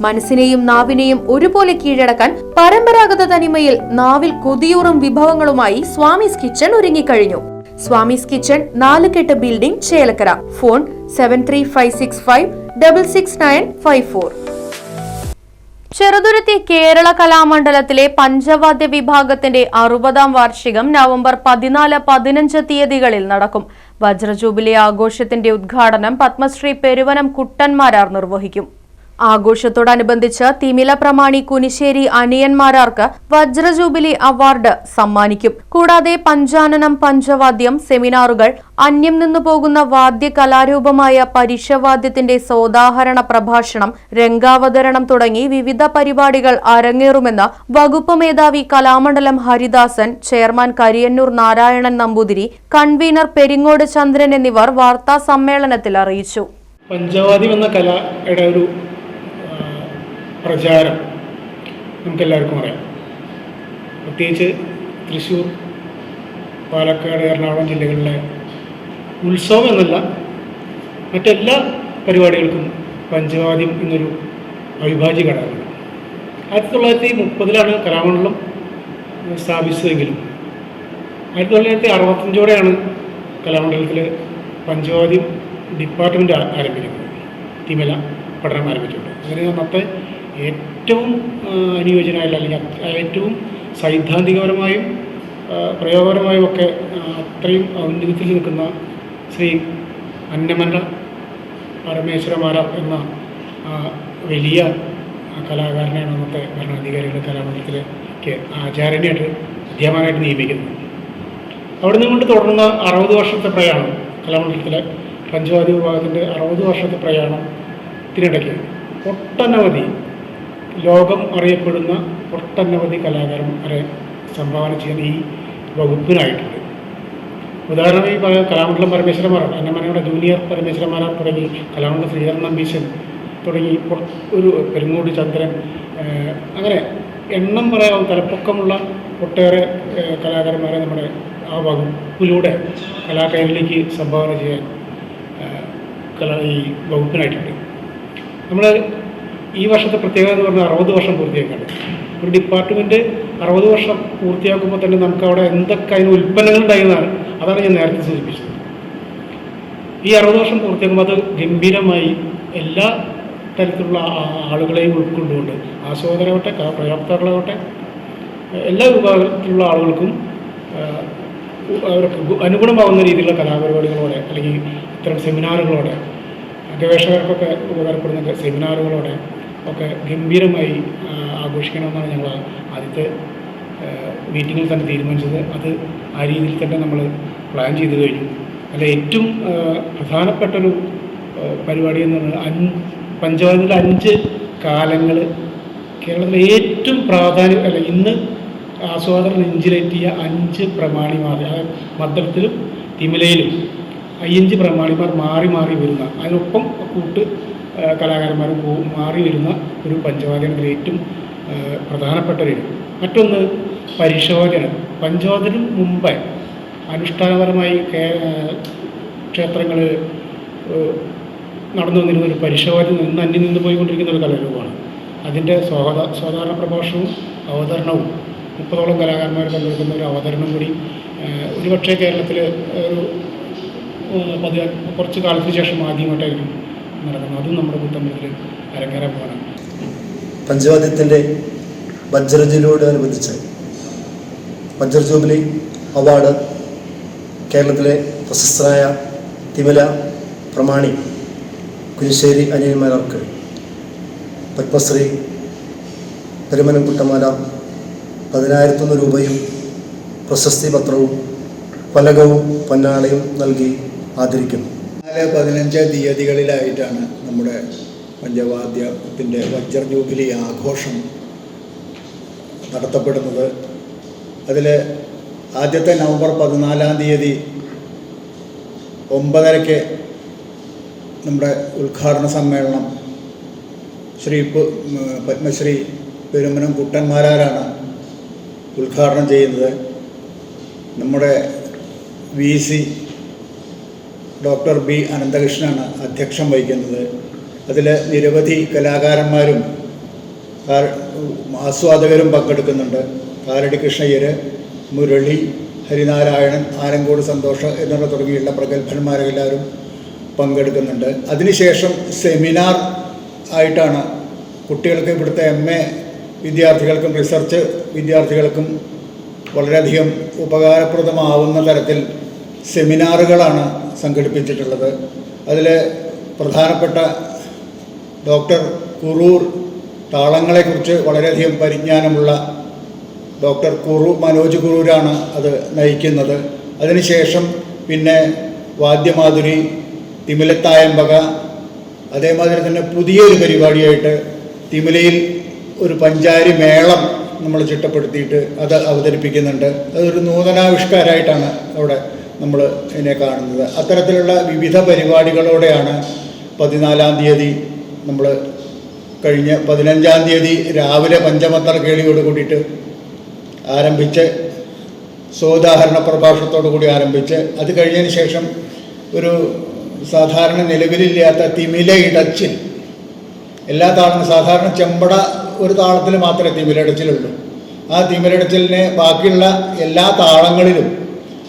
മനസ്സിനെയും നാവിനെയും ഒരുപോലെ കീഴടക്കാൻ പരമ്പരാഗത തനിമയിൽ നാവിൽ കൊതിയൂറും വിഭവങ്ങളുമായി സ്വാമിസ് കിച്ചൺ ഒരുങ്ങിക്കഴിഞ്ഞു. Swamis kitchen Nalukettu building Chelakkara. Phone seven three five six five double six nine five four Cheruthuruthy Kerala കലാമണ്ഡലത്തിലെ പഞ്ചവാദ്യ വിഭാഗത്തിന്റെ അറുപതാം വാർഷികം നവംബർ പതിനാല് പതിനഞ്ച് തീയതികളിൽ നടക്കും. വജ്രജൂബിലി ആഘോഷത്തിന്റെ ഉദ്ഘാടനം പത്മശ്രീ പെരുവനം കുട്ടന്മാരാർ നിർവഹിക്കും. ആഘോഷത്തോടനുബന്ധിച്ച് തിമില പ്രമാണി കുനിശ്ശേരി അനിയന്മാരാർക്ക് വജ്രജൂബിലി അവാർഡ് സമ്മാനിക്കും. കൂടാതെ പഞ്ചാനനം പഞ്ചവാദ്യം സെമിനാറുകൾ അന്യം നിന്നു പോകുന്ന വാദ്യ കലാരൂപമായ പരിഷവാദ്യത്തിന്റെ സോദാഹരണ പ്രഭാഷണം രംഗാവതരണം തുടങ്ങി വിവിധ പരിപാടികൾ അരങ്ങേറുമെന്ന് വകുപ്പ് മേധാവി കലാമണ്ഡലം ഹരിദാസൻ ചെയർമാൻ കരിയന്നൂർ നാരായണൻ നമ്പൂതിരി കൺവീനർ പെരിങ്ങോട് ചന്ദ്രൻ എന്നിവർ വാർത്താ സമ്മേളനത്തിൽ അറിയിച്ചു. പഞ്ചവാദ്യം എന്ന കലയുടെ ഒരു പ്രചാരം. നമുക്കെല്ലാവർക്കും അറിയാം. പ്രത്യേകിച്ച് തൃശ്ശൂർ പാലക്കാട് എറണാകുളം ജില്ലകളിലെ ഉത്സവം എന്നല്ല മറ്റെല്ലാ പരിപാടികൾക്കും പഞ്ചവാദ്യം എന്നൊരു അവിഭാജ്യ ഘടകമാണ്. ആയിരത്തി തൊള്ളായിരത്തി മുപ്പതിലാണ് കലാമണ്ഡലം സ്ഥാപിച്ചതെങ്കിലും ആയിരത്തി തൊള്ളായിരത്തി അറുപത്തഞ്ചോടെയാണ് കലാമണ്ഡലത്തിൽ പഞ്ചവാദ്യം ഡിപ്പാർട്ട്മെന്റ് ആരംഭിക്കുന്നത്. തിമല പഠനം ആരംഭിച്ചിട്ടുണ്ട്. അങ്ങനെ അന്നത്തെ ഏറ്റവും അനുയോജ്യനായ അല്ലെങ്കിൽ ഏറ്റവും സൈദ്ധാന്തികപരമായും പ്രയോഗപരമായും ഒക്കെ അത്രയും ഔന്നത്യത്തിൽ നിൽക്കുന്ന ശ്രീ അന്നമന പരമേശ്വരമാര എന്ന വലിയ കലാകാരനാണ് അന്നത്തെ ഭരണാധികാരികൾ കലാമണ്ഡലത്തിലേക്ക് ആചാര്യനായിട്ട് അധ്യാപകനായിട്ട് നിയമിക്കുന്നത്. അവിടെ നിന്നുകൊണ്ട് തുടർന്ന അറുപത് വർഷത്തെ പ്രയാണം കലാമണ്ഡലത്തിലെ പഞ്ചവാദി വിഭാഗത്തിന്റെ അറുപത് വർഷത്തെ പ്രയാണം പ്രയാണത്തിനിടയ്ക്ക് ഒട്ടനവധി ലോകം അറിയപ്പെടുന്ന ഒട്ടനവധി കലാകാരന്മാരെ സംഭാവന ചെയ്യുന്ന ഈ വകുപ്പിനായിട്ടുണ്ട്. ഉദാഹരണം ഈ കലാമണ്ഡലം പരമേശ്വരന്മാർ അന്നമനയുടെ ജൂനിയർ പരമേശ്വരന്മാർ തുടങ്ങി കലാമണ്ഡലം ശ്രീധരൻ നമ്പീശൻ തുടങ്ങി ഒരു പെരുങ്ങോട് ചന്ദ്രൻ അങ്ങനെ എണ്ണം പറയാൻ തലപ്പൊക്കമുള്ള ഒട്ടേറെ കലാകാരന്മാരെ നമ്മുടെ ആ വകുപ്പിലൂടെ കലാകാരിലേക്ക് സംഭാവന ചെയ്യാൻ കലാ ഈ വകുപ്പിനായിട്ടുണ്ട്. നമ്മൾ ഈ വർഷത്തെ പ്രത്യേകത എന്ന് പറഞ്ഞാൽ അറുപത് വർഷം പൂർത്തിയാക്കാണ്. ഒരു ഡിപ്പാർട്ട്മെന്റ് അറുപത് വർഷം പൂർത്തിയാക്കുമ്പോൾ തന്നെ നമുക്ക് അവിടെ എന്തൊക്കെ അതിന് ഉൽപ്പന്നങ്ങൾ ഉണ്ടായിരുന്നതാണ് അതാണ് ഞാൻ നേരത്തെ സൂചിപ്പിച്ചത്. ഈ അറുപത് വർഷം പൂർത്തിയാക്കുമ്പോൾ അത് ഗംഭീരമായി എല്ലാ തരത്തിലുള്ള ആളുകളെയും ഉൾക്കൊണ്ടുകൊണ്ട് ആസ്വാദകരാവട്ടെ കലാ പ്രയോക്താക്കളാവട്ടെ എല്ലാ വിഭാഗത്തിലുള്ള ആളുകൾക്കും അവർക്ക് അനുഗുണമാവുന്ന രീതിയിലുള്ള കലാപരിപാടികളോടെ അല്ലെങ്കിൽ ഇത്തരം സെമിനാറുകളോടെ ഗവേഷകർക്കൊക്കെ ഉപകാരപ്പെടുന്ന സെമിനാറുകളോടെ ഒക്കെ ഗംഭീരമായി ആഘോഷിക്കണമെന്നാണ് ഞങ്ങൾ ആദ്യത്തെ മീറ്റിങ്ങിൽ തന്നെ തീരുമാനിച്ചത്. അത് ആ രീതിയിൽ തന്നെ നമ്മൾ പ്ലാൻ ചെയ്ത് കഴിഞ്ഞു. അല്ല ഏറ്റവും പ്രധാനപ്പെട്ടൊരു പരിപാടി എന്ന് പറഞ്ഞാൽ അഞ്ച് പഞ്ചായത്തിലെ അഞ്ച് കാലങ്ങൾ കേരളത്തിലെ ഏറ്റവും പ്രാധാന്യം അല്ല ഇന്ന് ആസ്വാദനം നെഞ്ചിലേറ്റിയ അഞ്ച് പ്രമാണിമാർ മദ്രത്തിലും തിമിലയിലും അയ്യഞ്ച് പ്രമാണിമാർ മാറി മാറി വരുന്ന അതിനൊപ്പം കൂട്ട് കലാകാരന്മാരും മാറി വരുന്ന ഒരു പഞ്ചവാദ്യത്തിൽ ഏറ്റവും പ്രധാനപ്പെട്ട ഒരു മറ്റൊന്ന് പരിശോധനം. പഞ്ചവാദ്യത്തിന് മുമ്പേ അനുഷ്ഠാനപരമായി ക്ഷേത്രങ്ങൾ നടന്നു വന്നിരുന്ന ഒരു പരിശോധന നിന്ന് അന്യം നിന്ന് പോയിക്കൊണ്ടിരിക്കുന്ന ഒരു കലാരൂപമാണ്. അതിന്റെ സ്വാഗത സാധാരണ പ്രഭാഷണവും അവതരണവും മുപ്പതോളം കലാകാരന്മാർ പങ്കെടുക്കുന്ന ഒരു അവതരണം കൂടി ഒരുപക്ഷേ കേരളത്തിൽ ഒരു പതിന കുറച്ച് കാലത്തിന് ശേഷം ആദ്യമായിട്ടായിരിക്കും നടക്കുന്നത് അതും നമ്മുടെ കൂട്ടമ്പലത്തിൽ അരങ്ങേറെ പോകണം പഞ്ചവാദ്യത്തിന്റെ വജ്രജൂബിലിയോടനുബന്ധിച്ച് വജ്ര ജൂബിലി അവാർഡ് കേരളത്തിലെ പ്രശസ്തരായ തിമല പ്രമാണി കുരിശ്ശേരി അനിയന്മാരാർക്ക് പത്മശ്രീ പെരുമനം കുട്ടമാല പതിനായിരത്തൊന്ന് രൂപയും പ്രശസ്തി പത്രവും ഫലകവും പൊന്നാളയും നൽകി ആദരിക്കുന്നു. നാല് പതിനഞ്ച് തീയതികളിലായിട്ടാണ് നമ്മുടെ പഞ്ചവാദ്യത്തിന്റെ വജ്ര ജൂബിലി ആഘോഷം നടത്തപ്പെടുന്നത്. അതിൽ ആദ്യത്തെ നവംബർ പതിനാലാം തീയതി ഒമ്പതരയ്ക്ക് നമ്മുടെ ഉദ്ഘാടന സമ്മേളനം ശ്രീ പത്മശ്രീ പെരുമനം കുട്ടന്മാരാരാണ് ഉദ്ഘാടനം ചെയ്യുന്നത്. നമ്മുടെ വി സി ഡോക്ടർ ബി അനന്തകൃഷ്ണനാണ് അധ്യക്ഷം വഹിക്കുന്നത്. അതിൽ നിരവധി കലാകാരന്മാരും ആസ്വാദകരും പങ്കെടുക്കുന്നുണ്ട്. കാലടി കൃഷ്ണയ്യർ മുരളി ഹരിനാരായണൻ ആലങ്കോട് സന്തോഷ് എന്നിവ തുടങ്ങിയുള്ള പ്രഗത്ഭന്മാരെല്ലാവരും പങ്കെടുക്കുന്നുണ്ട്. അതിനുശേഷം സെമിനാർ ആയിട്ടാണ് കുട്ടികൾക്ക് ഇവിടുത്തെ എം എ വിദ്യാർത്ഥികൾക്കും റിസർച്ച് വിദ്യാർത്ഥികൾക്കും വളരെയധികം ഉപകാരപ്രദമാവുന്ന തരത്തിൽ സെമിനാറുകളാണ് സംഘടിപ്പിച്ചിട്ടുള്ളത്. അതിൽ പ്രധാനപ്പെട്ട ഡോക്ടർ കുറൂർ താളങ്ങളെക്കുറിച്ച് വളരെയധികം പരിജ്ഞാനമുള്ള ഡോക്ടർ കുറു മനോജ് കുറൂരാണ് അത് നയിക്കുന്നത്. അതിനുശേഷം പിന്നെ വാദ്യമാധുരി തിമിലത്തായമ്പക അതേമാതിരി തന്നെ പുതിയൊരു പരിപാടിയായിട്ട് തിമിലയിൽ ഒരു പഞ്ചാരി മേളം നമ്മൾ ചിട്ടപ്പെടുത്തിയിട്ട് അത് അവതരിപ്പിക്കുന്നുണ്ട്. അതൊരു നൂതനാവിഷ്കാരമായിട്ടാണ് അവിടെ നമ്മൾ ഇതിനെ കാണുന്നത്. അത്തരത്തിലുള്ള വിവിധ പരിപാടികളോടെയാണ് പതിനാലാം തീയതി നമ്മൾ കഴിഞ്ഞ പതിനഞ്ചാം തീയതി രാവിലെ പഞ്ചമത്ര കേളിയോട് കൂടിയിട്ട് ആരംഭിച്ച് സോദാഹരണ പ്രഭാഷണത്തോടു കൂടി ആരംഭിച്ച് അത് കഴിഞ്ഞതിന് ശേഷം ഒരു സാധാരണ നിലവിലില്ലാത്ത തിമില ഇടച്ചിൽ. എല്ലാ താളവും സാധാരണ ചെമ്പട ഒരു താളത്തിൽ മാത്രമേ തിമിലടച്ചിലുള്ളൂ ആ തിമിലടച്ചിലിനെ ബാക്കിയുള്ള എല്ലാ താളങ്ങളിലും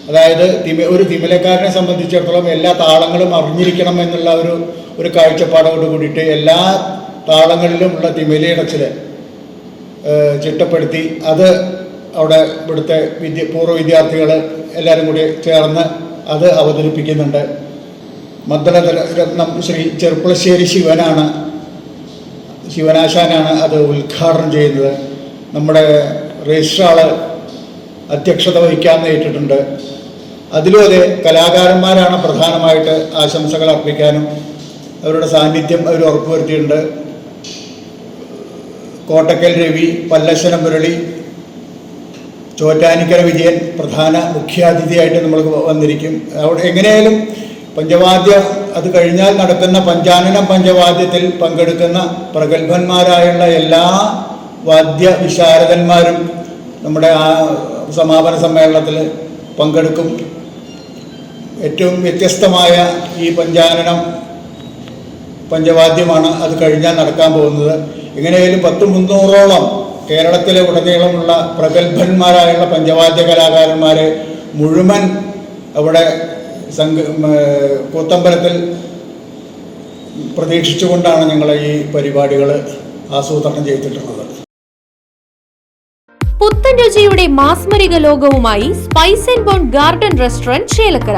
അതായത് തിമി ഒരു തിമിലക്കാരനെ സംബന്ധിച്ചിടത്തോളം എല്ലാ താളങ്ങളും അറിഞ്ഞിരിക്കണം എന്നുള്ള ഒരു ഒരു കാഴ്ചപ്പാടോട് കൂടിയിട്ട് എല്ലാ താളങ്ങളിലും ഉള്ള തിമിലയിടച്ചിൽ ചിട്ടപ്പെടുത്തി അത് അവിടെ ഇവിടുത്തെ വിദ്യ പൂർവ വിദ്യാർത്ഥികൾ എല്ലാവരും കൂടി ചേർന്ന് അത് അവതരിപ്പിക്കുന്നുണ്ട്. മദ്ദലരത്നം ശ്രീ ചെറുപ്പളശ്ശേരി ശിവനാണ് ശിവനാശാനാണ് അത് ഉദ്ഘാടനം ചെയ്യുന്നത്. നമ്മുടെ രജിസ്ട്രാൾ അധ്യക്ഷത വഹിക്കാൻ ഏറ്റിട്ടുണ്ട് അതിലും അതെ കലാകാരന്മാരാണ് പ്രധാനമായിട്ട് ആശംസകൾ അർപ്പിക്കാനും അവരുടെ സാന്നിധ്യം അവർ ഉറപ്പുവരുത്തിയിട്ടുണ്ട്. കോട്ടക്കൽ രവി പല്ലശ്ശന മുരളി ചോറ്റാനിക്കര വിജയൻ പ്രധാന മുഖ്യാതിഥിയായിട്ട് നമ്മൾ വന്നിരിക്കും. അവിടെ എങ്ങനെയായാലും പഞ്ചവാദ്യ അത് കഴിഞ്ഞാൽ നടക്കുന്ന പഞ്ചാനനം പഞ്ചവാദ്യത്തിൽ പങ്കെടുക്കുന്ന പ്രഗത്ഭന്മാരായുള്ള എല്ലാ വാദ്യ വിശാരദന്മാരും നമ്മുടെ ആ സമാപന സമ്മേളനത്തിൽ പങ്കെടുക്കും. ഏറ്റവും വ്യത്യസ്തമായ ഈ പഞ്ചാനനം പഞ്ചവാദ്യമാണ് അത് കഴിഞ്ഞാൽ നടക്കാൻ പോകുന്നത്. എങ്ങനെയായാലും പത്ത് മുന്നൂറോളം കേരളത്തിലെ ഉടനീളമുള്ള പ്രഗത്ഭന്മാരായുള്ള പഞ്ചവാദ്യ കലാകാരന്മാരെ മുഴുവൻ അവിടെ സംഘ കൂത്തമ്പലത്തിൽ പ്രതീക്ഷിച്ചുകൊണ്ടാണ് ഞങ്ങൾ ഈ പരിപാടികൾ ആസൂത്രണം ചെയ്തിട്ടുള്ളത്. പുത്തൻ രുചിയുടെ മാസ്മരിക ലോകവുമായി spice and bone garden restaurant Chelakkara